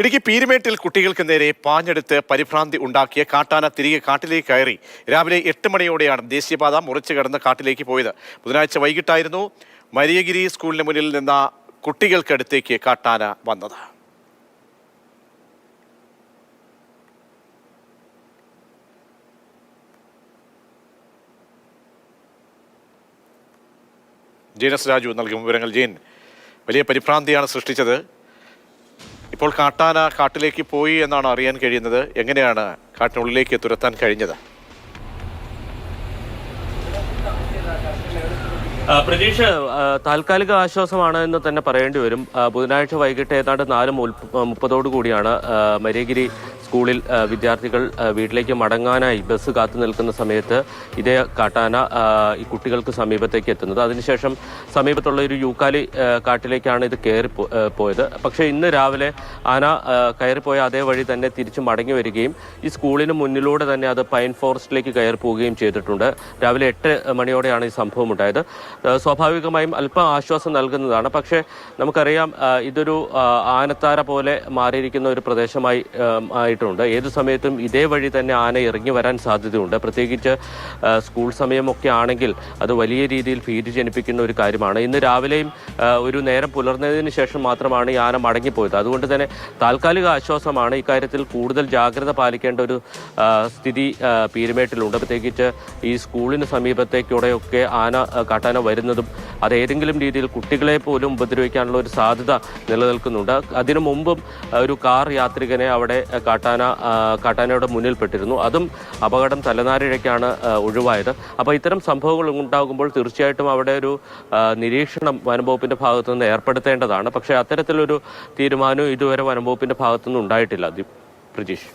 ഇടുക്കി പീരുമേട്ടിൽ കുട്ടികൾക്ക് നേരെ പാഞ്ഞെടുത്ത് പരിഭ്രാന്തി ഉണ്ടാക്കിയ കാട്ടാന തിരികെ കാട്ടിലേക്ക് കയറി. രാവിലെ എട്ട് മണിയോടെയാണ് ദേശീയപാത മുറിച്ചു കടന്ന് കാട്ടിലേക്ക് പോയത്. ബുധനാഴ്ച വൈകിട്ടായിരുന്നു മരിയഗിരി സ്കൂളിന് മുന്നിൽ നിന്ന കുട്ടികൾക്കടുത്തേക്ക് കാട്ടാന വന്നത്. ജീനസ് രാജു നൽകും വിവരങ്ങൾ. ജീൻ വലിയ പരിഭ്രാന്തിയാണ് സൃഷ്ടിച്ചത്. ഇപ്പോൾ കാട്ടാന കാട്ടിലേക്ക് പോയി എന്നാണ് അറിയാൻ കഴിയുന്നത്. എങ്ങനെയാണ് കാട്ടിനുള്ളിലേക്ക് തുരത്താൻ കഴിഞ്ഞത്? പ്രതീക്ഷ താൽക്കാലിക ആശ്വാസമാണ് എന്ന് തന്നെ പറയേണ്ടി വരും. ബുധനാഴ്ച വൈകിട്ട് ഏതാണ്ട് നാല് മുപ്പതോടു കൂടിയാണ് മരിയഗിരി സ്കൂളിൽ വിദ്യാർത്ഥികൾ വീട്ടിലേക്ക് മടങ്ങാനായി ബസ് കാത്തു നിൽക്കുന്ന സമയത്ത് ഇതേ കാട്ടാന ഈ കുട്ടികൾക്ക് സമീപത്തേക്ക് എത്തുന്നത്. അതിനുശേഷം സമീപത്തുള്ള ഒരു യൂക്കാലി കാട്ടിലേക്കാണ് ഇത് കയറി പോയത്. പക്ഷേ ഇന്ന് രാവിലെ ആന കയറിപ്പോയ അതേ വഴി തന്നെ തിരിച്ചു മടങ്ങി വരികയും ഈ സ്കൂളിന് മുന്നിലൂടെ തന്നെ അത് പൈൻ ഫോറസ്റ്റിലേക്ക് കയറി പോവുകയും ചെയ്തിട്ടുണ്ട്. രാവിലെ എട്ട് മണിയോടെയാണ് ഈ സംഭവം ഉണ്ടായത്. സ്വാഭാവികമായും അല്പം ആശ്വാസം നൽകുന്നതാണ്. പക്ഷേ നമുക്കറിയാം ഇതൊരു ആനത്താര പോലെ മാറിയിരിക്കുന്ന ഒരു പ്രദേശമായി ആ, ആയിട്ടുണ്ട് ഏത് സമയത്തും ഇതേ വഴി തന്നെ ആന ഇറങ്ങി വരാൻ സാധ്യതയുണ്ട്. പ്രത്യേകിച്ച് സ്കൂൾ സമയമൊക്കെ ആണെങ്കിൽ അത് വലിയ രീതിയിൽ ഭീതി ജനിപ്പിക്കുന്ന ഒരു കാര്യമാണ്. ഇന്ന് രാവിലെയും ഒരു നേരം പുലർന്നതിന് ശേഷം മാത്രമാണ് ഈ ആന മടങ്ങിപ്പോയത്. അതുകൊണ്ട് തന്നെ താൽക്കാലിക ആശ്വാസമാണ് ഇക്കാര്യത്തിൽ കൂടുതൽ ജാഗ്രത പാലിക്കേണ്ട ഒരു സ്ഥിതി പീരുമേട്ടിലുണ്ട്. പ്രത്യേകിച്ച് ഈ സ്കൂളിന് സമീപത്തേക്കൂടെയൊക്കെ ആന കാട്ടാന വരുന്നതും അത് ഏതെങ്കിലും രീതിയിൽ കുട്ടികളെ പോലും ഉപദ്രവിക്കാനുള്ള ഒരു സാധ്യത നിലനിൽക്കുന്നുണ്ട്. അതിനു മുമ്പും ഒരു കാർ യാത്രികനെ അവിടെ കാട്ടാന കാട്ടാനയുടെ മുന്നിൽപ്പെട്ടിരുന്നു. അതും അപകടം തലനാരിഴയ്ക്കാണ് ഒഴിവായത്. അപ്പോൾ ഇത്തരം സംഭവങ്ങൾ ഉണ്ടാകുമ്പോൾ തീർച്ചയായിട്ടും അവിടെ ഒരു നിരീക്ഷണം വനംവകുപ്പിന്റെ ഭാഗത്തു നിന്ന് ഏർപ്പെടുത്തേണ്ടതാണ്. പക്ഷേ അത്തരത്തിലൊരു തീരുമാനം ഇതുവരെ വനംവകുപ്പിന്റെ ഭാഗത്തു നിന്ന് ഉണ്ടായിട്ടില്ല പ്രജീഷ്.